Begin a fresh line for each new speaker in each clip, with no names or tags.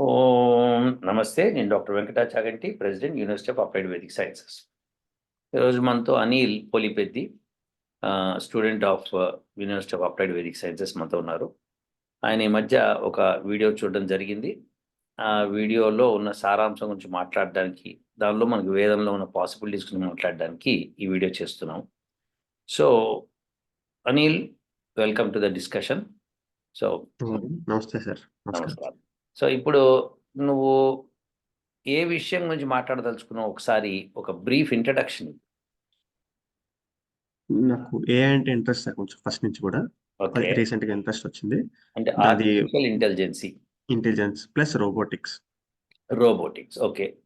ఓం నమస్తే నేను doctor Venkatachaganti president university of applied Vedic sciences. ఈరోజు మనతో Anil Polipeddi student of university of applied Vedic sciences మనతో ఉన్నారు. ఆయన ఈ మధ్య ఒక వీడియో చూడడం జరిగింది. ఆ వీడియోలో ఉన్న సారాంశం గురించి మాట్లాడడానికి దానిలో మనకు వేదంలో ఉన్న పాసిబిలిటీస్ గురించి మాట్లాడడానికి ఈ వీడియో చేస్తున్నాం. So Anil welcome to the discussion. So
నమస్తే సార్. నమస్కారం.
నమస్కారం. సో ఇప్పుడు నువ్వు ఏ విషయం గురించి మాట్లాడదలుచుకున్నావు? ఒకసారి ఒక బ్రీఫ్ ఇంట్రడక్షన్.
నాకు ఏ అంటే ఇంట్రెస్ట్ కొంచెం ఫస్ట్ నుంచి కూడా. రీసెంట్గా ఇంట్రెస్ట్ వచ్చింది.
అంటే
అది-
intelligence.
Intelligence plus robotics.
Robotics. Okay.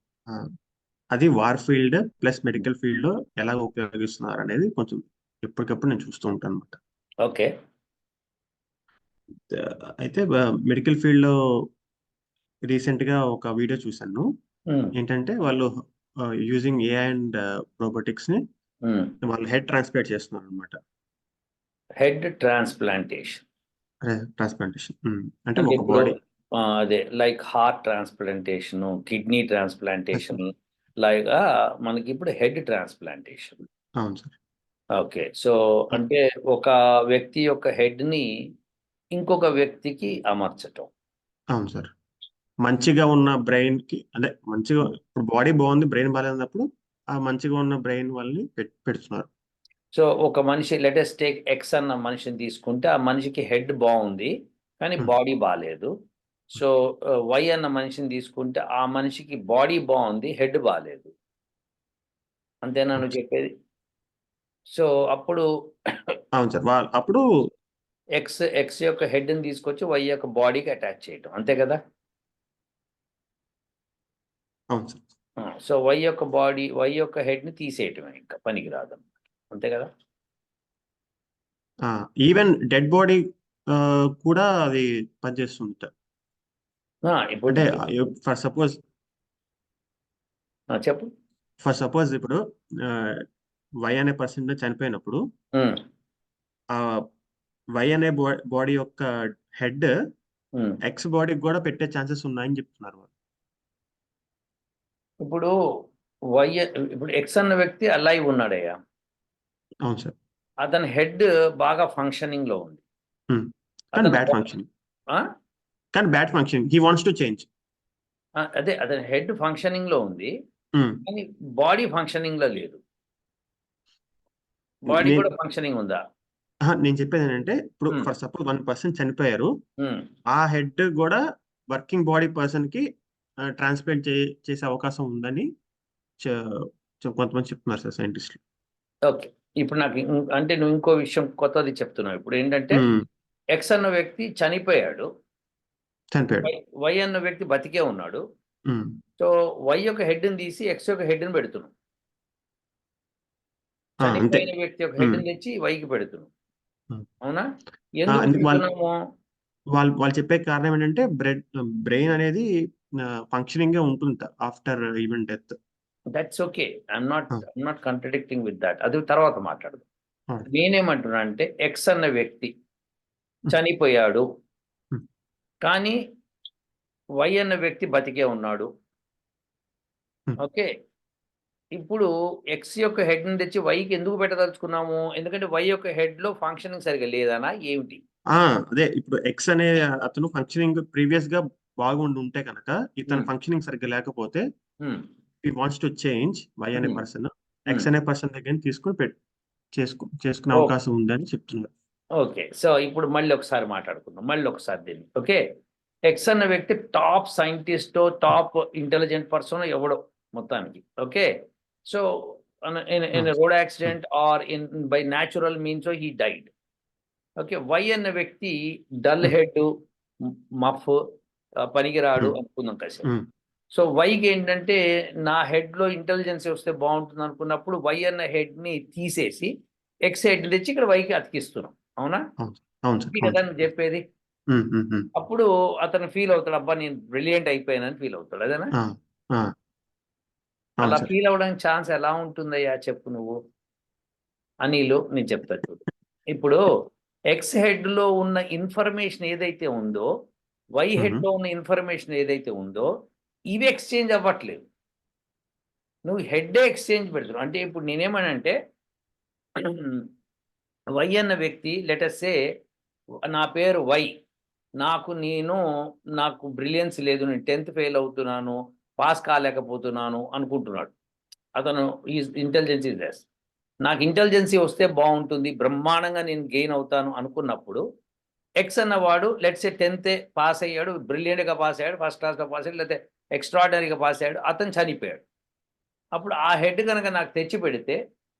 అది వార్ ఫీల్డ్ ప్లస్ మెడికల్ ఫీల్డ్లో ఎలా ఉపయోగిస్తున్నారు అనేది కొంచెం ఎప్పటికప్పుడు నేను చూస్తూ ఉంటాను అనమాట
ఓకే.
అయితే మెడికల్ ఫీల్డ్లో రీసెంట్గా ఒక వీడియో చూశాను. ఏంటంటే వాళ్ళు యూజింగ్ ఏ అండ్ రోబోటిక్స్ని వాళ్ళు హెడ్ ట్రాన్స్ప్లాంట్ చేస్తున్నారు అనమాట
హెడ్ ట్రాన్స్ప్లాంటేషన్
ట్రాన్స్ప్లాంటేషన్ అంటే ఒక బాడీ
అదే like heart transplantation kidney transplantation like మనకి ఇప్పుడు హెడ్ ట్రాన్స్ప్లాంటేషన్
అవును సార్.
ఓకే సో అంటే ఒక వ్యక్తి యొక్క హెడ్ని ఇంకొక వ్యక్తికి అమర్చటం.
అవును సార్. మంచిగా ఉన్న బ్రెయిన్కి అదే మంచిగా ఇప్పుడు బాడీ బాగుంది బ్రెయిన్ బాగాలేనప్పుడు ఆ మంచిగా ఉన్న బ్రెయిన్ వాళ్ళని పెడుతున్నారు.
సో ఒక మనిషి లెటెస్ట్ టేక్ ఎక్స్ అన్న మనిషిని తీసుకుంటే ఆ మనిషికి హెడ్ బాగుంది కానీ
Hmm.
బాడీ బాగాలేదు సో వై అన్న మనిషిని తీసుకుంటే ఆ మనిషికి బాడీ బాగుంది హెడ్ బాగాలేదు అంతేనా నువ్వు చెప్పేది? సో అప్పుడు
అవును సార్ వాళ్ళ అప్పుడు
ఎక్స్ ఎక్స్ యొక్క హెడ్ని తీసుకొచ్చి వై యొక్క బాడీకి అటాచ్ చేయటం అంతే కదా?
అవును సార్.
సో వై యొక్క బాడీ వై యొక్క హెడ్ని తీసేయటమే ఇంకా పనికి రాదు అంతే కదా?
ఈవెన్ డెడ్ బాడీ కూడా అది పనిచేస్తుంది అంటే ఫర్ సపోజ్
చెప్పు.
ఫర్ సపోజ్ ఇప్పుడు వై అనే పర్సన్ చనిపోయినప్పుడు వై అనే బాడీ యొక్క హెడ్. ఎక్స్ బాడీకి కూడా పెట్టే ఛాన్సెస్ ఉన్నాయని చెప్తున్నారు
ఇప్పుడు వై ఇప్పుడు ఎక్స్ అన్న వ్యక్తి అలైవ్ ఉన్నాడయ్యా.
అవును సార్.
అతని హెడ్ బాగా ఫంక్షనింగ్లో ఉంది.
కానీ బ్యాడ్
బా-
ఫంక్షన్
ఆ?
కానీ bad function he wants to change
అదే అతని హెడ్ ఫంక్షనింగ్లో ఉంది. కానీ బాడీ ఫంక్షనింగ్లో లేదు. బాడీ కూడా ఫంక్షనింగ్ ఉందా?
నేను చెప్పేది ఏంటంటే ఇప్పుడు. ఫర్ సపోజ్ వన్ పర్సన్ చనిపోయారు. ఆ హెడ్ కూడా వర్కింగ్ బాడీ పర్సన్కి ట్రాన్స్ప్లాంట్ చేసే అవకాశం ఉందని కొంతమంది చెప్తున్నారు సార్ సైంటిస్టులు.
ఓకే. ఇప్పుడు నాకు అంటే నువ్వు ఇంకో విషయం కొత్తది చెప్తున్నావు. ఇప్పుడు ఏంటంటే ఎక్స్ అన్న వ్యక్తి చనిపోయాడు.
చనిపోయాడు.
వై- అన్న వ్యక్తి బతికే ఉన్నాడు. సో వై యొక్క హెడ్ని తీసి ఎక్స్ యొక్క హెడ్ని పెడుతున్నాం చనిపోయిన వ్యక్తి యొక్క
హెడ్ని.
తెచ్చి వైకి పెడుతున్నాం. అవునా? ఎందుకు
వాళ్ళు వాళ్ళు చెప్పే కారణం ఏంటంటే బ్రెడ్ బ్రెయిన్ అనేది ఫంక్షనింగ్గా ఉంటుంది after even death
that's okay I'm not. I'm not contradicting with that అది తర్వాత మాట్లాడదు. నేనేమంటున్నా అంటే ఎక్స్ అన్న వ్యక్తి చనిపోయాడు. కానీ వై అన్న వ్యక్తి బతికే ఉన్నాడు. ఓకే? ఇప్పుడు ఎక్స్ యొక్క హెడ్ని తెచ్చి వైకి ఎందుకు పెట్టదలుచుకున్నాము? ఎందుకంటే వై యొక్క హెడ్లో ఫంక్షనింగ్ సరిగా లేదనా? ఏమిటి?
అదే. ఇప్పుడు ఎక్స్ అనే అతను ఫంక్షనింగ్ ప్రీవియస్గా బాగుండి ఉంటే కనుక ఇతను. ఫంక్షనింగ్ సరిగ్గా లేకపోతే. He wants to change Y అనే. Person X. అనే పర్సన్ దగ్గర తీసుకుని పెట్ చేసుకు చేసుకునే. అవకాశం ఉందని చెప్తున్నారు.
ఓకే. సో ఇప్పుడు మళ్ళీ ఒకసారి మాట్లాడుకుందాం. మళ్ళీ ఒకసారి దీన్ని. ఓకే? ఎక్స్ అన్న వ్యక్తి top scientist top intelligent person ఎవడో మొత్తానికి. Okay? So in road accident or in by natural means he died okay? Y అన్న వ్యక్తి డల్ హెడ్ మఫ్ పనికిరాడు. అనుకుందాం
Hmm.
సో వైకి ఏంటంటే నా హెడ్లో ఇంటెలిజెన్స్ వస్తే బాగుంటుంది అనుకున్నప్పుడు వై అన్న హెడ్ని తీసేసి ఎక్స్ హెడ్ తెచ్చి ఇక్కడ వైకి అతికిస్తున్నాం. అవునా? కదా చెప్పేది. అప్పుడు అతను ఫీల్ అవుతాడు అబ్బా నేను బ్రిలియంట్ అయిపోయానని ఫీల్ అవుతాడు. అదేనా? అలా ఫీల్ అవ్వడానికి ఛాన్స్ ఎలా ఉంటుందయ్యా చెప్పు నువ్వు? అనిలు నేను చెప్తా చూడు. ఇప్పుడు ఎక్స్ హెడ్లో ఉన్న ఇన్ఫర్మేషన్ ఏదైతే ఉందో వై. హెడ్లో ఉన్న ఇన్ఫర్మేషన్ ఏదైతే ఉందో ఇవి ఎక్స్చేంజ్ అవ్వట్లేదు. నువ్వు హెడ్ ఎక్స్చేంజ్ పెడుతున్నావు. అంటే ఇప్పుడు నేనేమనంటే వై అన్న వ్యక్తి లెటర్సే నా పేరు వై. నాకు నేను నాకు బ్రిలియన్స్ లేదు నేను టెన్త్ ఫెయిల్ అవుతున్నాను పాస్ కాలేకపోతున్నాను అనుకుంటున్నాడు. అతను ఈ ఇంటెలిజెన్స్ ఇస్ లెస్ నాకు ఇంటెలిజెన్సీ వస్తే బాగుంటుంది బ్రహ్మాండంగా నేను గెయిన్ అవుతాను అనుకున్నప్పుడు ఎక్స్ అన్నవాడు లెట్స్ ఏ టెన్త్ పాస్ అయ్యాడు బ్రిలియంట్గా పాస్ అయ్యాడు ఫస్ట్ క్లాస్లో పాస్ అయ్యాడు లేకపోతే ఎక్స్ట్రాడనరీగా పాస్ అయ్యాడు అతను చనిపోయాడు. అప్పుడు ఆ హెడ్ కనుక నాకు తెచ్చి పెడితే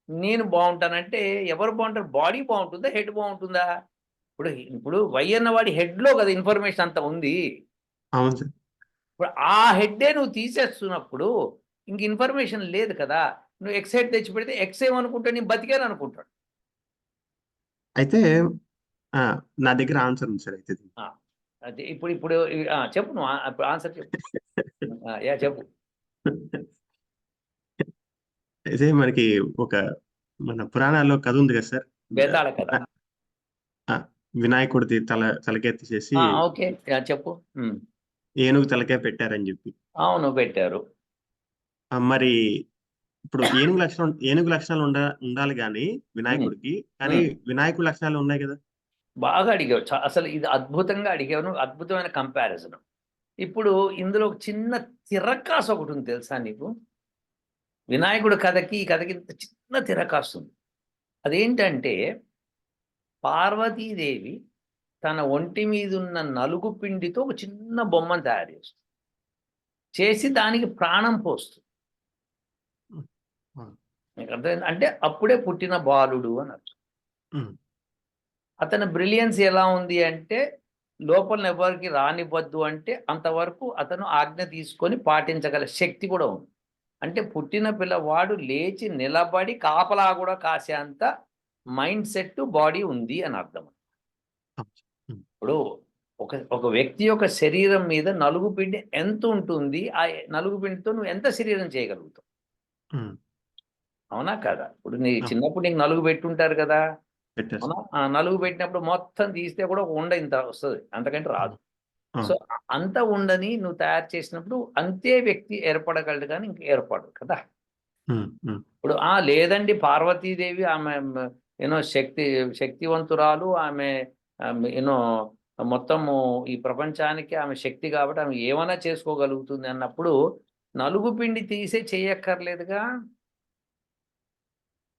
నేను బాగుంటానంటే ఎవరు బాగుంటారు? బాడీ బాగుంటుందా? హెడ్ బాగుంటుందా? ఇప్పుడు ఇప్పుడు వై అన్నవాడి హెడ్లో కదా ఇన్ఫర్మేషన్ అంత ఉంది.
అవును సార్.
ఇప్పుడు ఆ హెడ్డే నువ్వు తీసేస్తున్నప్పుడు ఇంక ఇన్ఫర్మేషన్ లేదు కదా. నువ్వు ఎక్స్ హెడ్ తెచ్చి పెడితే ఎక్స్ ఏమనుకుంటే నేను బతికాను అనుకుంటాడు.
అయితే ఆ, నా దగ్గర ఆన్సర్ ఉంది సార్ అయితే దీనికి.
అదే ఇప్పుడు ఇప్పుడు ఆ, చెప్పు నువ్వు ఆన్సర్ చెప్పు. ఆ, యా చెప్పు.
అయితే మనకి ఒక మన పురాణాల్లో కథ ఉంది కదా సార్
కదా
ఆ, వినాయకుడిది తల తలకాయ తీసేసి
ఓకే యా, చెప్పు. ఉమ్.
ఏనుగు తలకాయ పెట్టారని చెప్పి.
అవును పెట్టారు.
ఆ, మరి ఇప్పుడు ఏనుగు లక్షణం ఏనుగు లక్షణాలు ఉండ ఉండాలి కానీ వినాయకుడికి కానీ వినాయకుడి లక్షణాలు ఉన్నాయి కదా?
బాగా అడిగావు. అసలు ఇది అద్భుతంగా అడిగావు. అద్భుతమైన కంపారిజన్ ఇప్పుడు ఇందులో ఒక చిన్న తిరకాసు ఒకటి ఉంది తెలుసా నీకు? వినాయకుడు కథకి ఈ కథకి ఇంత చిన్న తిరకాసు ఉంది. అదేంటంటే పార్వతీదేవి తన ఒంటి మీద ఉన్న నలుగు పిండితో ఒక చిన్న బొమ్మను తయారు చేస్తుంది. చేసి దానికి ప్రాణం పోస్తుంది? అంటే అప్పుడే పుట్టిన బాలుడు అని అర్థం. అతని బ్రిలియన్స్ ఎలా ఉంది అంటే లోపల ఎవరికి రానివ్వద్దు అంటే అంతవరకు అతను ఆజ్ఞ తీసుకొని పాటించగల శక్తి కూడా ఉంది. అంటే పుట్టిన పిల్లవాడు లేచి నిలబడి కాపలా కూడా కాసేంత మైండ్ సెట్ బాడీ ఉంది అని అర్థం. ఇప్పుడు ఒక ఒక వ్యక్తి యొక్క శరీరం మీద నలుగు పిండి ఎంత ఉంటుంది ఆ నలుగు పిండితో నువ్వు ఎంత శరీరం చేయగలుగుతావు? అవునా కదా? ఇప్పుడు నీ. చిన్నప్పుడు నీకు నలుగు పెట్టుంటారు కదా. నలుగు పెట్టినప్పుడు మొత్తం తీస్తే కూడా ఒక ఉండ ఇంత వస్తుంది. అంతకంటే రాదు. సో అంత ఉండని నువ్వు తయారు చేసినప్పుడు అంతే వ్యక్తి ఏర్పడగలడు కానీ ఇంక ఏర్పడదు కదా. ఇప్పుడు ఆ లేదండి పార్వతీదేవి ఆమె యూనో శక్తి శక్తివంతురాలు ఆమె యూనో మొత్తము ఈ ప్రపంచానికి ఆమె శక్తి కాబట్టి ఆమె ఏమైనా చేసుకోగలుగుతుంది అన్నప్పుడు నలుగు పిండి తీసే చేయక్కర్లేదుగా.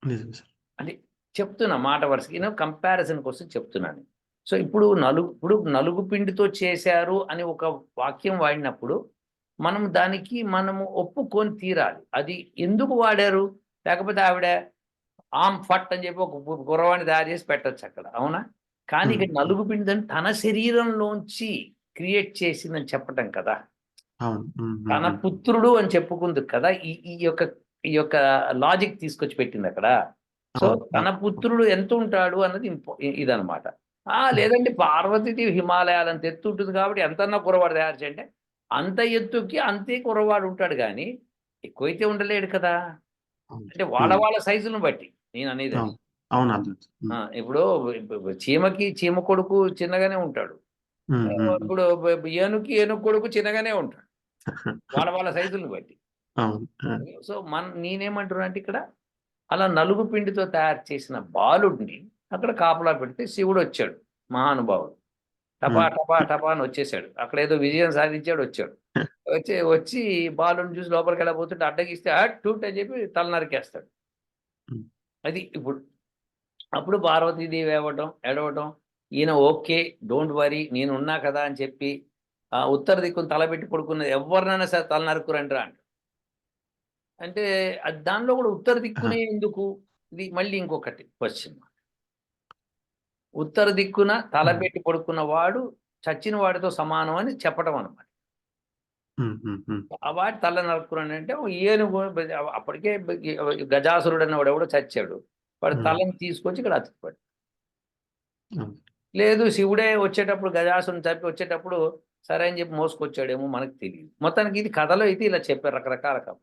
నిజం సార్.
చెప్తున్నా మాట వరుసకి. నేను కంపారిజన్ కోసం చెప్తున్నాను. సో ఇప్పుడు నలుగు ఇప్పుడు నలుగు పిండితో చేశారు అని ఒక వాక్యం వాడినప్పుడు మనం దానికి మనము ఒప్పుకొని తీరాలి. అది ఎందుకు వాడారు? లేకపోతే ఆవిడ ఆమ్ ఫట్ అని చెప్పి ఒక గు- గుర్రవాణి తయారు చేసి పెట్టచ్చు అక్కడ. అవునా? కానీ ఇక్కడ
Hmm.
నలుగు పిండి అని తన శరీరంలోంచి క్రియేట్ చేసిందని చెప్పటం కదా. తన పుత్రుడు అని చెప్పుకుంది కదా. ఈ ఈ యొక్క ఈ యొక్క లాజిక్ తీసుకొచ్చి పెట్టింది అక్కడ. సో తన పుత్రుడు ఎంత ఉంటాడు అన్నది ఇంపో- ఇ- ఇదన్నమాట. ఆ లేదంటే పార్వతీదేవి హిమాలయాలు అంత ఎత్తు ఉంటుంది కాబట్టి ఎంతన్నా కురవాడు తయారు చేయంటే అంత ఎత్తుకి అంతే కురవాడు ఉంటాడు కానీ ఎక్కువైతే ఉండలేడు కదా. అంటే వాళ్ళ వాళ్ళ సైజును బట్టి నేను అనేది. ఇప్పుడు చీమకి చీమ కొడుకు చిన్నగానే ఉంటాడు. ఇప్పుడు ఏనుకి ఏనుగు కొడుకు చిన్నగానే ఉంటాడు. వాళ్ళ వాళ్ళ సైజులను బట్టి. సో మన నేనేమంటున్నా అంటే ఇక్కడ అలా నలుగు పిండితో తయారు చేసిన బాలుడిని అక్కడ కాపలా పెడితే శివుడు వచ్చాడు మహానుభావుడు. టపా. టపా టపా అని వచ్చేసాడు. అక్కడ ఏదో విజయం సాధించాడు వచ్చాడు. వచ్చి వచ్చి బాలుని చూసి లోపలికి వెళ్ళబోతుంటే అడ్డగిస్తే టూట్ అని చెప్పి తల నరికేస్తాడు. అది ఇప్పుడు అప్పుడు పార్వతీదేవి ఏడవటం ఏడవటం ఈయన ఓకే డోంట్ వరీ నేను ఉన్నా కదా అని చెప్పి ఆ ఉత్తర దిక్కును తలబెట్టి పడుకున్నది ఎవరినైనా సరే తల నరుకురంటారా అంట అంటే దానిలో కూడా ఉత్తర దిక్కునే ఎందుకు? ఇది మళ్ళీ ఇంకొకటి క్వశ్చన్ ఉత్తర దిక్కున తలపెట్టి పడుకున్న వాడు చచ్చిన వాడితో సమానం అని చెప్పడం అనమాట వాడి తల నరుకున్నాడు అంటే ఏనుగు అప్పటికే గజాసురుడు అన్నవాడు ఎవడో చచ్చాడు. వాడు. తలని తీసుకొచ్చి ఇక్కడ అతుకుపాడు. లేదు శివుడే వచ్చేటప్పుడు గజాసురుని చంపి వచ్చేటప్పుడు సరే అని చెప్పి మోసుకొచ్చాడేమో మనకు తెలియదు. మొత్తానికి ఇది కథలో అయితే ఇలా చెప్పారు రకరకాల కథ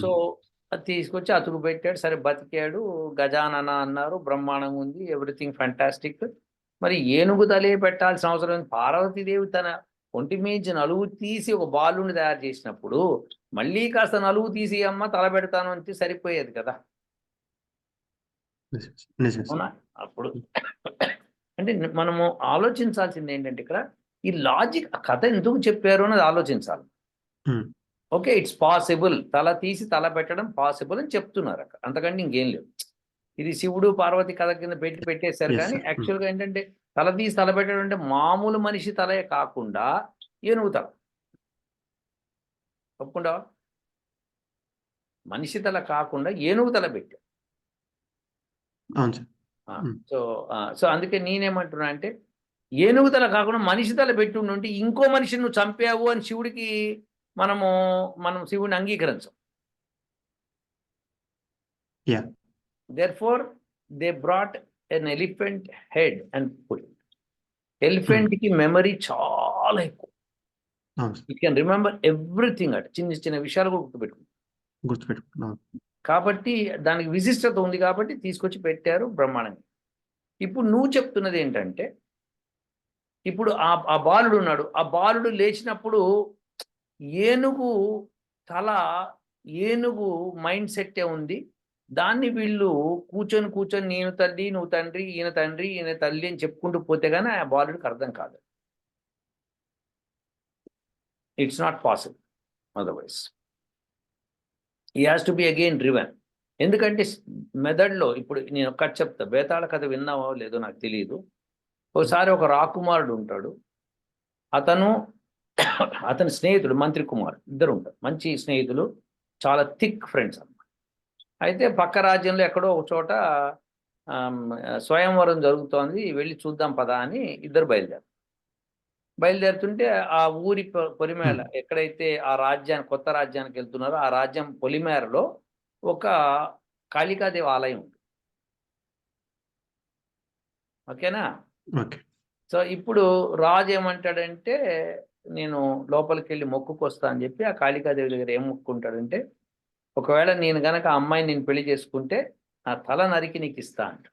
సో అది తీసుకొచ్చి అతుకు పెట్టాడు. సరే బతికాడు. గజానన అన్నారు. బ్రహ్మాండంగా ఉంది. Everything fantastic. మరి ఏనుగు తలే పెట్టాల్సిన అవసరం. పార్వతీదేవి తన ఒంటి మించి నలుగు తీసి ఒక బాలుని తయారు చేసినప్పుడు మళ్ళీ కాస్త నలుగు తీసి అమ్మ తల పెడతాను అంటే సరిపోయేది కదా. అవునా? అప్పుడు అంటే మనము ఆలోచించాల్సింది ఏంటంటే ఇక్కడ ఈ లాజిక్ కథ ఎందుకు చెప్పారు అన్నది ఆలోచించాలి. ఓకే ఇట్స్ పాసిబుల్ తల తీసి తల పెట్టడం పాసిబుల్ అని చెప్తున్నారు అక్కడ. అంతకంటే ఇంకేం లేదు ఇది శివుడు పార్వతి కథ కింద పెట్టి పెట్టేశారు కానీ
sir.
actual గా ఏంటంటే తల తీసి తల పెట్టడం అంటే మామూలు మనిషి తలే కాకుండా ఏనుగు తల. ఒప్పుకుంటావా? మనిషి తల కాకుండా ఏనుగు తల ఆ,
Hmm.
సో సో అందుకే నేనేమంటున్నా అంటే ఏనుగు తల కాకుండా మనిషి తల పెట్టి ఉంటే ఇంకో మనిషిని నువ్వు చంపావు అని శివుడికి మనము మనం శివుడిని అంగీకరించం. Therefore they brought an elephant head and put ఎలిఫెంట్కి memory చాలా ఎక్కువ. It can remember everything at. చిన్న చిన్న విషయాలు కూడా గుర్తుపెట్టుకుంటాం
గుర్తుపెట్టుకున్నాను
కాబట్టి దానికి విశిష్టత ఉంది కాబట్టి తీసుకొచ్చి పెట్టారు బ్రహ్మాండంగా. ఇప్పుడు నువ్వు చెప్తున్నది ఏంటంటే ఇప్పుడు ఆ ఆ బాలుడు ఉన్నాడు. ఆ బాలుడు లేచినప్పుడు ఏనుగు తల ఏనుగు మైండ్ సెట్టే ఉంది. దాన్ని వీళ్ళు కూర్చొని కూర్చొని నేను తల్లి నువ్వు తండ్రి ఈయన తండ్రి ఈయన తల్లి అని చెప్పుకుంటూ పోతే కానీ ఆ బాలుడికి అర్థం కాదు. It's not possible otherwise he has to be again driven ఎందుకంటే మెదడ్లో మెదడులో ఇప్పుడు నేను ఒక్కటి చెప్తా బేతాళ కథ విన్నావో లేదో నాకు తెలియదు ఒకసారి ఒక రాకుమారుడు ఉంటాడు. అతను అతని స్నేహితుడు మంత్రి కుమార్ ఇద్దరు ఉంటారు. మంచి స్నేహితులు చాలా థిక్ ఫ్రెండ్స్ అన్నమాట. అయితే పక్క రాజ్యంలో ఎక్కడో ఒక చోట స్వయంవరం జరుగుతోంది వెళ్ళి చూద్దాం పదా అని ఇద్దరు బయలుదేరు బయలుదేరుతుంటే ఆ ఊరి పొలిమేర ఎక్కడైతే ఆ రాజ్యానికి కొత్త రాజ్యానికి వెళ్తున్నారో ఆ రాజ్యం పొలిమేరలో ఒక కాళికాదేవి ఆలయం ఉంది. ఓకేనా?
ఓకే.
సో ఇప్పుడు రాజు ఏమంటాడంటే నేను లోపలికి వెళ్ళి మొక్కుకొస్తా అని చెప్పి ఆ కాళికాదేవి దగ్గర ఏం మొక్కుంటాడంటే ఒకవేళ నేను గనక ఆ అమ్మాయిని నేను పెళ్ళి చేసుకుంటే ఆ తల నరికి నీకు ఇస్తా అంట.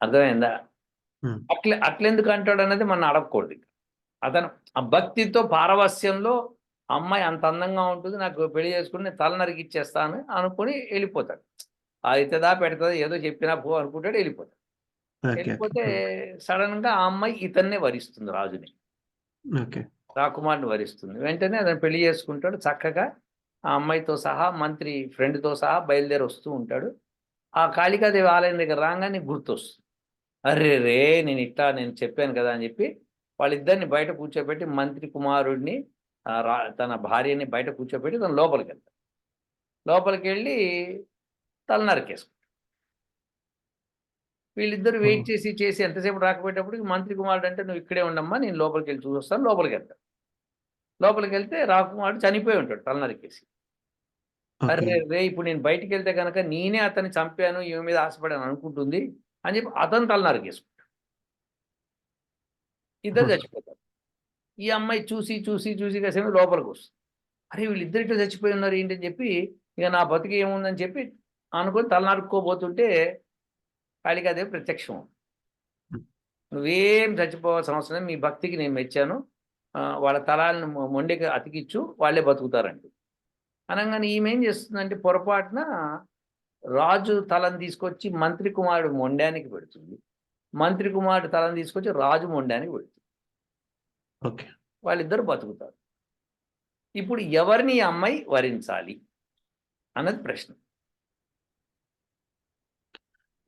అర్థమైందా. అట్లే అట్లెందుకు అంటాడు అనేది మనం అడగకూడదు. అతను ఆ భక్తితో పారవస్యంలో ఆ అమ్మాయి అంత అందంగా ఉంటుంది నాకు పెళ్ళి చేసుకుని నేను తల నరికి ఇచ్చేస్తాను అనుకుని వెళ్ళిపోతాడు. అవుతుందా పెడుతుందా ఏదో చెప్పినా పో అనుకుంటాడు వెళ్ళిపోతాడు. వెళ్ళిపోతే సడన్గా ఆ అమ్మాయి ఇతన్నే వరిస్తుంది రాజుని. రాకుమార్ని వరిస్తుంది. వెంటనే అతను పెళ్ళి చేసుకుంటాడు. చక్కగా ఆ అమ్మాయితో సహా మంత్రి ఫ్రెండ్తో సహా బయలుదేరి వస్తూ ఉంటాడు. ఆ కాళికాదేవి ఆలయం దగ్గర రాగానే గుర్తొస్తుంది. అరే రే నేను ఇట్లా నేను చెప్పాను కదా అని చెప్పి వాళ్ళిద్దరిని బయట కూర్చోబెట్టి మంత్రి కుమారుడిని రా తన భార్యని బయట కూర్చోబెట్టి తను లోపలికి వెళ్తాడు లోపలికి వెళ్ళి తల నరికేసుకుంటాడు వీళ్ళిద్దరు వెయిట్. చేసి చేసి ఎంతసేపు రాకపోయేటప్పటికి మంత్రి కుమారుడు అంటే నువ్వు ఇక్కడే ఉండమ్మా నేను లోపలికి వెళ్ళి చూసొస్తాను లోపలికి వెళ్తాను. లోపలికి వెళ్తే రాకుమారుడు చనిపోయి ఉంటాడు తల నరికేసి అరే రే ఇప్పుడు నేను బయటికి వెళ్తే కనుక నేనే అతన్ని చంపాను ఈమె మీద ఆశపడాను అనుకుంటుంది అని చెప్పి అతను తల నరికేసుకుంటాడు ఇద్దరు. చచ్చిపోతారు. ఈ అమ్మాయి చూసి చూసి చూసి కాసేపు లోపలికి వస్తుంది. అరే వీళ్ళిద్దరు ఇట్లా చచ్చిపోయి ఉన్నారు ఏంటని చెప్పి ఇక నా బతికి ఏముందని చెప్పి అనుకొని తల నరుక్కోబోతుంటే కాళికాదేవి ప్రత్యక్షం. నువ్వేం చచ్చిపోవాల్సిన అవసరం మీ భక్తికి నేను మెచ్చాను. వాళ్ళ తలాలను మొండికి అతికిచ్చు వాళ్ళే బతుకుతారండి. అనగానే ఈమె ఏం చేస్తుందంటే పొరపాటున రాజు తలను తీసుకొచ్చి మంత్రి కుమారుడు మొండానికి పెడుతుంది. మంత్రి కుమారుడు తలను తీసుకొచ్చి రాజు మొండానికి పెడుతుంది.
ఓకే.
వాళ్ళిద్దరు బతుకుతారు. ఇప్పుడు ఎవరిని అమ్మాయి వరించాలి? అన్నది ప్రశ్న.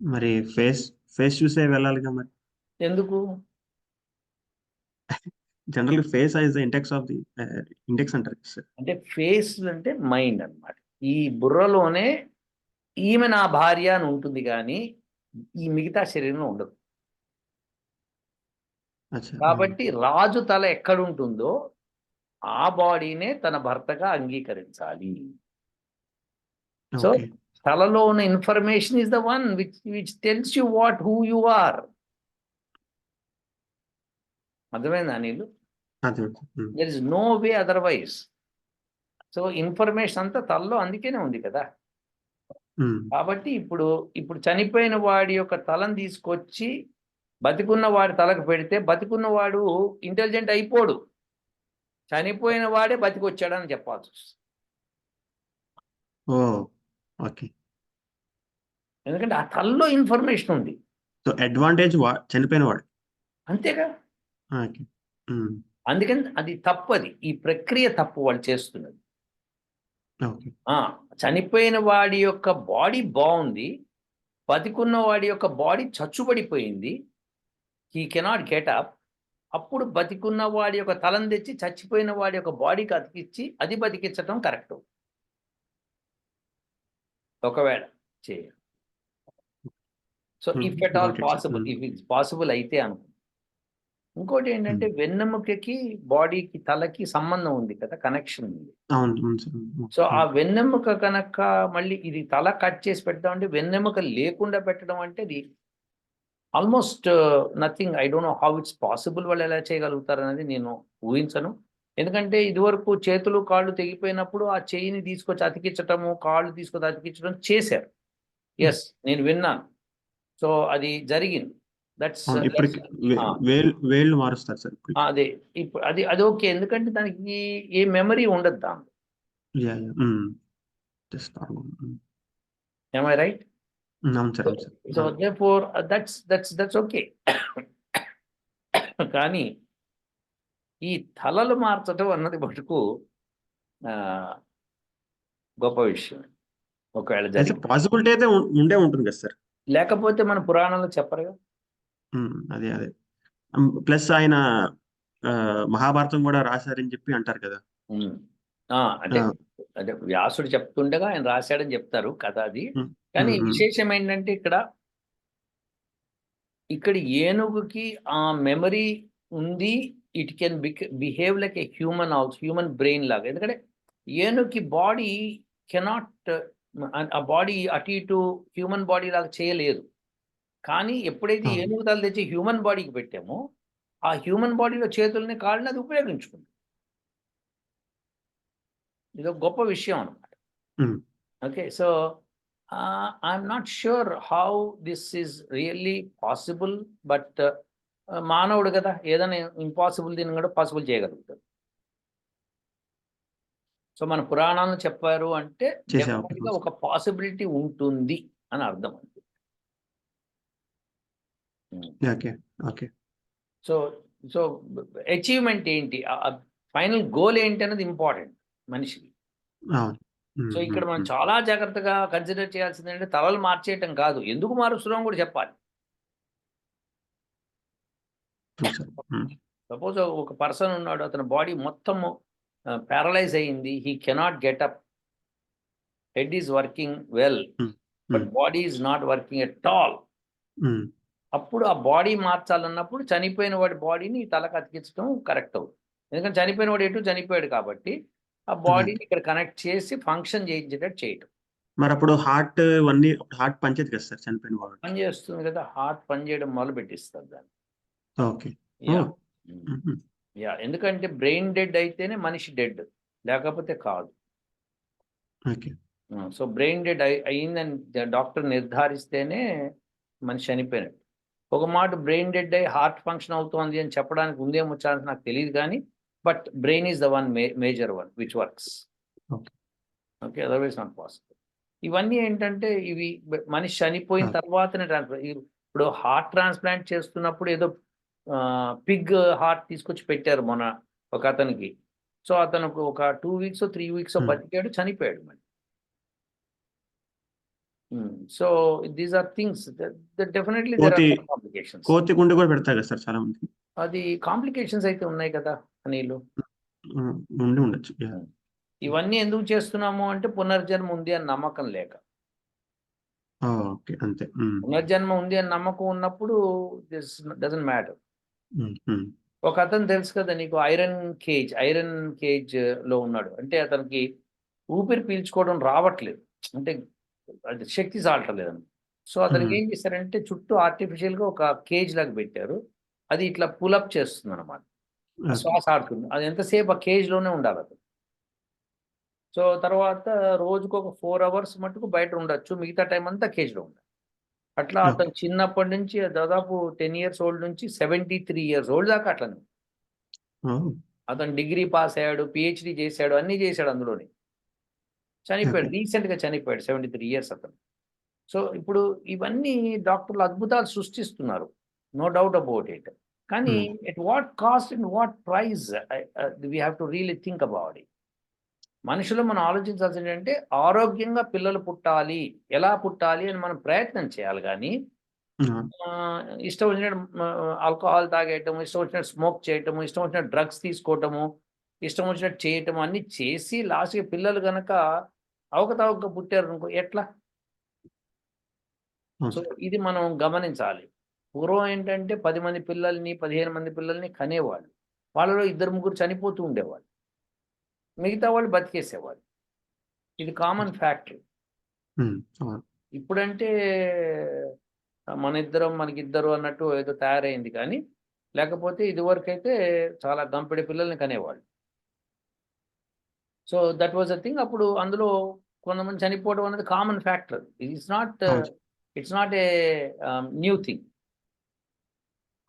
మరి ఫేస్ ఫేస్ చూసే వెళ్ళాలిగా మరి.
ఎందుకు?
General face is the index of the index అంటారు
అంటే ఫేస్ అంటే మైండ్ అన్నమాట. ఈ బుర్రలోనే ఈమె నా భార్య అని ఉంటుంది కానీ ఈ మిగతా శరీరంలో ఉండదు. కాబట్టి రాజు తల ఎక్కడ ఉంటుందో ఆ బాడీనే తన భర్తగా అంగీకరించాలి. సో తలలో ఉన్న information is the one which which tells you what who you are. అర్థమైందా నీళ్ళు? There is no way otherwise so information అంతా తలలో అందుకేనే ఉంది కదా. కాబట్టి ఇప్పుడు ఇప్పుడు చనిపోయిన వాడి యొక్క తలను తీసుకొచ్చి బతికున్న వాడి తలకు పెడితే బతికున్న వాడు ఇంటెలిజెంట్ అయిపోడు. చనిపోయిన వాడే బతికొచ్చాడని చెప్పాల్సి
ఓకే.
ఎందుకంటే ఆ తలలో ఇన్ఫర్మేషన్ ఉంది.
సో అడ్వాంటేజ్ చనిపోయిన వాడు
అంతేగా?
ఓకే.
అందుకని అది తప్పది. ఈ ప్రక్రియ తప్పు వాళ్ళు చేస్తున్నది. చనిపోయిన వాడి యొక్క బాడీ బాగుంది. బతికున్న వాడి యొక్క body చచ్చుబడిపోయింది. He cannot get up. అప్పుడు బతికున్న వాడి యొక్క తలం తెచ్చి చచ్చిపోయిన వాడి యొక్క బాడీకి అతికిచ్చి అది బతికించటం కరెక్ట్. ఒకవేళ చేయ. So
Hmm,
if at all. Possible
Hmm.
If it's possible అయితే అనుకో. ఇంకోటి ఏంటంటే వెన్నెముకకి బాడీకి తలకి సంబంధం ఉంది కదా కనెక్షన్ ఉంది. సో ఆ వెన్నెముక కనుక మళ్ళీ ఇది తల కట్ చేసి పెట్టడం అంటే వెన్నెముక లేకుండా పెట్టడం అంటే ఇది almost nothing I don't know how it's possible వాళ్ళు ఎలా చేయగలుగుతారు అనేది నేను ఊహించను. ఎందుకంటే ఇదివరకు చేతులు కాళ్ళు తెగిపోయినప్పుడు ఆ చేయిని తీసుకొచ్చి అతికించటము కాళ్ళు తీసుకొచ్చి అతికించడం చేశారు. ఎస్ నేను విన్నాను. సో అది జరిగింది. దట్స్.
వేలు వేళ్ళు మారుస్తారు సార్
అదే. ఇప్పుడు అది అది ఓకే. ఎందుకంటే దానికి ఏ మెమరీ ఉండదు దాని.
Just normal. Um.
Alright
um, అవును సార్ అవును sir.
So therefore uh, that's that's that's okay. కానీ ఈ తలలు మార్చడం అన్నది మటుకు ఆ, గొప్ప విషయం. ఒకవేళ
పాసిబిలిటీ అయితే ఉండే ఉంటుంది కదా సార్.
లేకపోతే మన పురాణంలో చెప్పరుగా
అదే అదే. ప్లస్ ఆయన మహాభారతం కూడా రాశారని చెప్పి అంటారు కదా.
అంటే. అంటే వ్యాసుడు చెప్తుండగా ఆయన రాశాడని చెప్తారు కథ అది. కానీ. విశేషం ఏంటంటే ఇక్కడ ఇక్కడ ఏనుగుకి ఆ మెమరీ ఉంది it can behave like a human also human brain లాగా ఎందుకంటే ఏనుగుకి బాడీ కెనాట్ ఆ బాడీ అటు ఇటు హ్యూమన్ బాడీ లాగా చేయలేదు కానీ ఎప్పుడైతే. ఏనుగు తల తెచ్చి హ్యూమన్ బాడీకి పెట్టామో ఆ హ్యూమన్ బాడీలో చేతుల్ని కాళ్ళని అది ఉపయోగించుకుంది ఇది ఒక గొప్ప విషయం అనమాట. Okay so I'm not sure how this is really possible but మానవుడు కదా ఏదైనా ఇంపాసిబుల్ దీన్ని కూడా పాసిబుల్ చేయగలుగుతాడు. సో మన పురాణాలను చెప్పారు అంటే ఒక పాసిబిలిటీ ఉంటుంది అని అర్థం
ఓకే
సో సో అచీవ్మెంట్ ఏంటి? ఫైనల్ గోల్ ఏంటి అనేది ఇంపార్టెంట్ మనిషికి. సో ఇక్కడ మనం. చాలా జాగ్రత్తగా కన్సిడర్ చేయాల్సింది ఏంటంటే తలలు మార్చేయటం కాదు. ఎందుకు మారుస్తున్నాం కూడా చెప్పాలి. సపోజ్ ఒక పర్సన్ ఉన్నాడు అతని బాడీ మొత్తము ప్యారలైజ్ అయింది he cannot get up. Head is working well
Hmm.
But
Hmm.
Body is not working at all. అప్పుడు ఆ బాడీ మార్చాలన్నప్పుడు చనిపోయిన వాడి బాడీని తలకు అతికించడం కరెక్ట్ అవుతుంది. ఎందుకంటే చనిపోయిన వాడు ఎటు చనిపోయాడు కాబట్టి ఆ బాడీని ఇక్కడ కనెక్ట్ చేసి ఫంక్షన్ చేయించేటట్టు చేయటం.
మరి అప్పుడు హార్ట్ ఇవన్నీ హార్ట్ పంచేది కదా సార్ చనిపోయిన వాడు.
పని చేస్తుంది కదా హార్ట్ పని చేయడం మొదలు పెట్టిస్తుంది దాన్ని.
ఓకే.
యా. యా ఎందుకంటే బ్రెయిన్ డెడ్ అయితేనే మనిషి డెడ్ లేకపోతే కాదు.
ఓకే.
సో బ్రెయిన్ డెడ్ అయిందని డాక్టర్ నిర్ధారిస్తేనే మనిషి చనిపోయినట్టు. ఒక మాట బ్రెయిన్ డెడ్ అయ్యి హార్ట్ ఫంక్షన్ అవుతోంది అని చెప్పడానికి ఉందేమో ఛాన్స్ నాకు తెలియదు కానీ but brain is the one major one which works. Okay. Otherwise not possible. ఇవన్నీ ఏంటంటే ఇవి మనిషి చనిపోయిన. తర్వాతనే ట్రాన్స్ప్లాంట్ ఇప్పుడు హార్ట్ ట్రాన్స్ప్లాంట్ చేస్తున్నప్పుడు ఏదో పిగ్ హార్ట్ తీసుకొచ్చి పెట్టారు మొన్న ఒక అతనికి. సో అతనికి ఒక two weeks three weeks
Hmm.
బతికాడు చనిపోయాడు మరి. So these are things definitely
కోతి-
ఆర్ కాంప్లికేషన్స్
కోతి గుండె కూడా పెడతారు కదా సార్ చాలా మంది
అది కాంప్లికేషన్స్ అయితే ఉన్నాయి కదా అనిలు.
ఉమ్, ఉండి ఉండొచ్చు.
ఇవన్నీ ఎందుకు చేస్తున్నాము అంటే పునర్జన్మ ఉంది అని నమ్మకం లేక.
ఓకే. అంతే.
పునర్జన్మ ఉంది అని నమ్మకం ఉన్నప్పుడు దిస్ డజన్ మ్యాటర్ ఒక అతను తెలుసు కదా నీకు ఐరన్ కేజ్ ఐరన్ కేజ్లో ఉన్నాడు. అంటే అతనికి ఊపిరి పీల్చుకోవడం రావట్లేదు. అంటే అది శక్తి చాలటలేదు సో అతనికి. ఏం చేశారంటే చుట్టూ artificial గా ఒక కేజ్ లాగా పెట్టారు. అది ఇట్లా పులప్ చేస్తుంది అనమాట. శ్వాస ఆడుతుంది. అది ఎంతసేపు ఆ కేజ్లోనే ఉండాలి అతను. సో తర్వాత రోజుకు ఒక ఫోర్ అవర్స్ మటుకు బయట ఉండొచ్చు. మిగతా టైం అంతా కేజ్లో ఉండాలి. అట్లా. అతను చిన్నప్పటి నుంచి దాదాపు టెన్ ఇయర్స్ ఓల్డ్ నుంచి సెవెంటీ త్రీ ఇయర్స్ ఓల్డ్ దాకా అట్లనే
ఓహ్!
అతను డిగ్రీ పాస్ అయ్యాడు పిహెచ్డి చేశాడు అన్నీ చేశాడు అందులోనే చనిపోయాడు. రీసెంట్గా చనిపోయాడు సెవెంటీ త్రీ ఇయర్స్ అతను సో ఇప్పుడు ఇవన్నీ డాక్టర్లు అద్భుతాలు సృష్టిస్తున్నారు నో డౌట్ అబౌట్ ఇట్ కానీ
Hmm.
At what cost and what prize we have to really think about it మనుషులు మనం ఆలోచించాల్సింది ఏంటంటే ఆరోగ్యంగా పిల్లలు పుట్టాలి. ఎలా పుట్టాలి అని మనం ప్రయత్నం చేయాలి కానీ ఇష్టం వచ్చినట్టు ఆల్కహాల్ తాగేయటం ఇష్టం వచ్చినట్టు స్మోక్ చేయటము ఇష్టం వచ్చినట్టు డ్రగ్స్ తీసుకోవటము ఇష్టం వచ్చినట్టు చేయటం అన్ని చేసి లాస్ట్కి పిల్లలు గనక అవకతవకగా పుట్టారు అనుకో ఎట్లా సో. ఇది మనం గమనించాలి. పూర్వం ఏంటంటే పది మంది పిల్లల్ని పదిహేను మంది పిల్లల్ని కనేవాళ్ళు. వాళ్ళలో ఇద్దరు ముగ్గురు చనిపోతూ ఉండేవాళ్ళు. మిగతా వాళ్ళు బతికేసేవాళ్ళు ఇది కామన్ ఫ్యాక్టర్
హ్మ్. అవును.
ఇప్పుడంటే మన ఇద్దరం మనకిద్దరు అన్నట్టు ఏదో తయారైంది కానీ లేకపోతే ఇదివరకైతే చాలా గంపెడి పిల్లల్ని కనేవాళ్ళు. So that was a thing అప్పుడు అందులో కొంతమంది చనిపోవడం అనేది common factor it's not. It's not a new thing
అవును సార్. అవును సార్.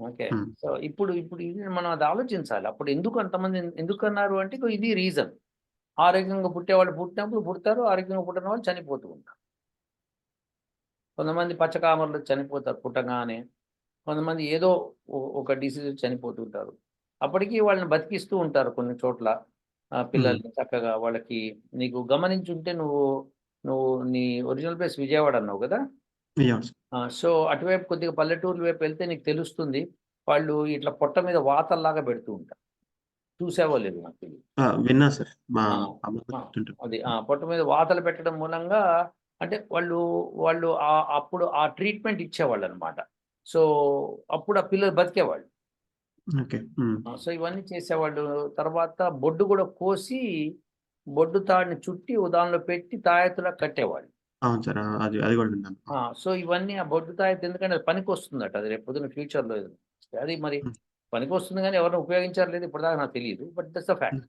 ఓకే. సో ఇప్పుడు ఇప్పుడు ఇది మనం అది ఆలోచించాలి. అప్పుడు ఎందుకు అంతమంది ఎందుకు అన్నారు అంటే ఇది రీజన్. ఆరోగ్యంగా పుట్టేవాళ్ళు పుట్టినప్పుడు పుడతారు ఆరోగ్యంగా పుట్టిన వాళ్ళు చనిపోతూ ఉంటారు. కొంతమంది పచ్చకామర్లు చనిపోతారు పుట్టగానే. కొంతమంది ఏదో ఒక డిసీజ్ చనిపోతుంటారు అప్పటికి వాళ్ళని బతికిస్తూ ఉంటారు కొన్ని చోట్ల. పిల్లల్ని చక్కగా వాళ్ళకి నీకు గమనించుంటే నువ్వు నువ్వు నీ ఒరిజినల్ ప్లేస్ విజయవాడ అన్నావు కదా? సో అటువైపు కొద్దిగా పల్లెటూరు వైపు వెళ్తే నీకు తెలుస్తుంది వాళ్ళు ఇట్లా పొట్ట మీద వాతల్లాగా పెడుతూ ఉంటారు. చూసావో లేదు నాకు!
విన్నా సార్.
అది పొట్ట మీద వాతలు పెట్టడం మూలంగా అంటే వాళ్ళు వాళ్ళు ఆ అప్పుడు ఆ ట్రీట్మెంట్ ఇచ్చేవాళ్ళు అనమాట సో అప్పుడు ఆ పిల్లలు బతికేవాళ్ళు. సో ఇవన్నీ చేసేవాళ్ళు. తర్వాత బొడ్డు కూడా కోసి బొడ్డు తాడిని చుట్టి ఉదాహరణలో పెట్టి తాయెత్తులా కట్టేవాళ్ళు.
అవును సార్. ఆ! అది అది కూడా విన్నాను.
ఆ, సో ఇవన్నీ ఆ బొడ్డు తాయెత్తు ఎందుకంటే అది పనికి వస్తుందట అది రేపు పొద్దున ఫ్యూచర్లో అది మరి. పనికి వస్తుంది కానీ ఎవరిని ఉపయోగించారు లేదు ఇప్పటిదాకా నాకు తెలియదు but that's the fact.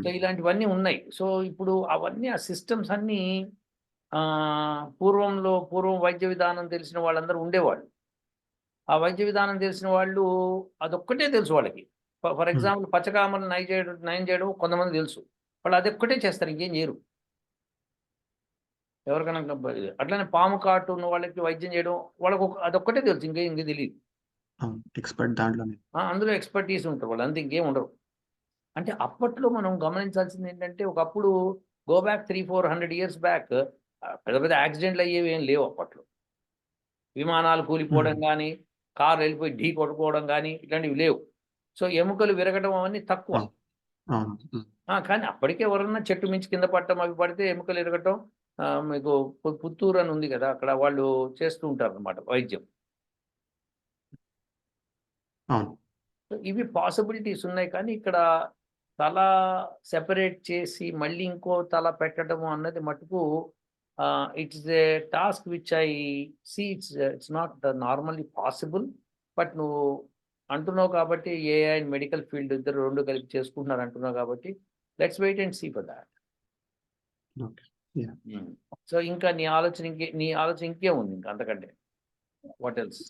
So ఇలాంటివన్నీ ఉన్నాయి సో ఇప్పుడు అవన్నీ ఆ సిస్టమ్స్ అన్నీ ఆ, పూర్వంలో పూర్వం వైద్య విధానం తెలిసిన వాళ్ళందరూ ఉండేవాళ్ళు ఆ వైద్య విధానం తెలిసిన వాళ్ళు అదొక్కటే తెలుసు వాళ్ళకి ఫర్. ఎగ్జాంపుల్ పచ్చకామలు నయం చేయడం నయం చేయడం కొంతమంది తెలుసు వాళ్ళు అదొక్కటే చేస్తారు ఇంకేం చేయరు ఎవరికైనా అట్లనే పాము కాటు ఉన్న వాళ్ళకి వైద్యం చేయడం వాళ్ళకి ఒక- అదొక్కటే తెలుసు ఇంకేం ఇంకే తెలియదు.
ఎక్స్‌పర్ట్ దాంట్లోనే.
అందులో ఎక్స్పర్టీస్ ఉంటారు వాళ్ళు అంతే ఇంకేం ఉండరు అంటే అప్పట్లో మనం గమనించాల్సింది ఏంటంటే ఒకప్పుడు go back three four hundred years back పెద్ద పెద్ద యాక్సిడెంట్లు అయ్యేవి ఏం లేవు అప్పట్లో విమానాలు కూలిపోవడం. కానీ కారు వెళ్ళిపోయి ఢీ కొట్టుకోవడం కానీ ఇట్లాంటివి లేవు సో ఎముకలు విరగడం అవన్నీ తక్కువ కానీ అప్పటికే ఎవరన్నా చెట్టు మించి కింద పట్టడం అవి పడితే ఎముకలు ఎరగటం ఆ, మీకు పుత్తూరు అని ఉంది కదా అక్కడ వాళ్ళు చేస్తూ ఉంటారు అనమాట వైద్యం ఇవి పాసిబిలిటీస్ ఉన్నాయి కానీ ఇక్కడ తల సెపరేట్ చేసి మళ్ళీ ఇంకో తల పెట్టడం అన్నది మటుకు it's a task which I see it's it's not normally possible but నువ్వు అంటున్నావు కాబట్టి ఏఐ అండ్ మెడికల్ ఫీల్డ్ ఇద్దరు రెండు కలిపి చేసుకుంటున్నారు అంటున్నావు కాబట్టి let's wait and see for that.
Okay.
So ఇంకా నీ ఆలోచన ఇంకే నీ ఆలోచన ఇంకే ఉంది ఇంకా అంతకంటే వాట్ ఎల్స్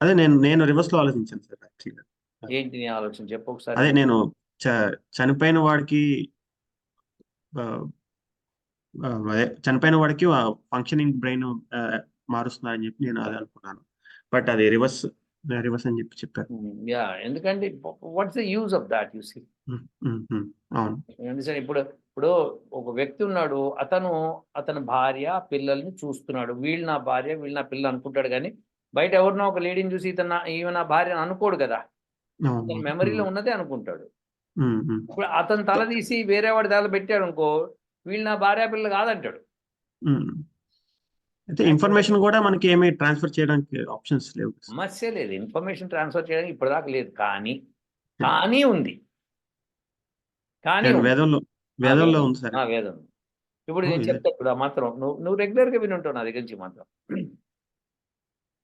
అదే నేను నేను రివర్స్‌లో ఆలోచించాను సార్ యాక్చువల్‌గా.
ఏంటి నీ ఆలోచన చెప్పు ఒకసారి
అదే నేను చ చనిపోయిన వాడికి అదే చనిపోయిన వాడికి ఫంక్షనింగ్ బ్రెయిన్ మారుస్తున్నారని చెప్పి నేను అదే అనుకున్నాను. బట్ అది రివర్స్ రివర్స్ అని చెప్పి చెప్పారు.
యా ఎందుకంటే what's the use of that you see.
అవును.
ఇప్పుడు ఇప్పుడు ఒక వ్యక్తి ఉన్నాడు అతను అతని భార్య పిల్లల్ని చూస్తున్నాడు వీళ్ళు నా భార్య వీళ్ళు నా పిల్లలు అనుకుంటాడు కానీ బయట ఎవరినో ఒక లేడీని చూసి ఇతను ఈమె నా భార్య అని అనుకోడు కదా. అతని. మెమరీలో. ఉన్నదే అనుకుంటాడు. ఇప్పుడు అతను తల తీసి వేరే వాడి తల పెట్టాడు అనుకో వీళ్ళు నా భార్య పిల్లలు కాదంటాడు.
అయితే ఇన్ఫర్మేషన్ కూడా మనకి ఏమి ట్రాన్స్‌ఫర్ చేయడానికి ఆప్షన్స్ లేవు.
సమస్య లేదు ఇన్ఫర్మేషన్ ట్రాన్స్ఫర్ చేయడానికి ఇప్పటిదాకా లేదు కానీ కానీ ఉంది కానీ.
వేదంలో వేదంలో
వేదం.
ఉంది సార్.
వేదం ఇప్పుడు నేను. చెప్తా ఇప్పుడు ఆ మంత్రం నువ్వు నువ్వు రెగ్యులర్గా వినుంటావు నా దగ్గర నుంచి మంత్రం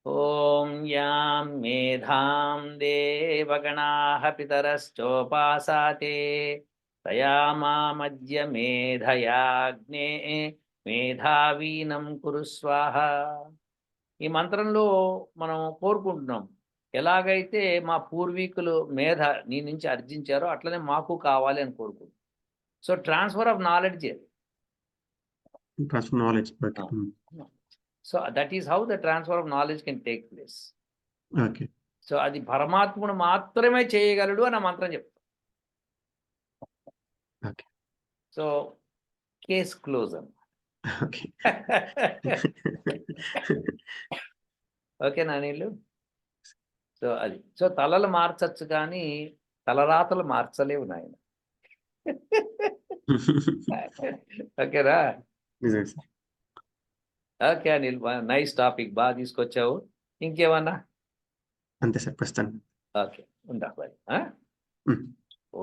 ఓం యాం మేధాం దేవగణాః పితరశ్చోపాసాతే తయామా మధ్య మేధయాగ్నే మేధావీనం కురు స్వాహ ఈ మంత్రంలో మనం కోరుకుంటున్నాం ఎలాగైతే మా పూర్వీకులు మేధ నీ నుంచి అర్జించారో అట్లనే మాకు కావాలి అని కోరుకుంటున్నాం so transfer of knowledge
transfer knowledge
so that is how the transfer of knowledge can take place
okay
so అది పరమాత్ముడు మాత్రమే చేయగలడు అని మంత్రం చెప్తాం. సో కేస్ క్లోజ్ అన్న
ఓకే
ఓకే నానీళ్ళు? సో అది. సో తలలు మార్చచ్చు కానీ తలరాతలు మార్చలేవు నాయన. ఓకేరా?
నిజమే sir.
Okay Anil nice topic బాగా తీసుకొచ్చావు. ఇంకేమన్నా?
అంతే సార్ ప్రస్తుతానికి.
ఓకే ఉందా
Hmm.
ఓ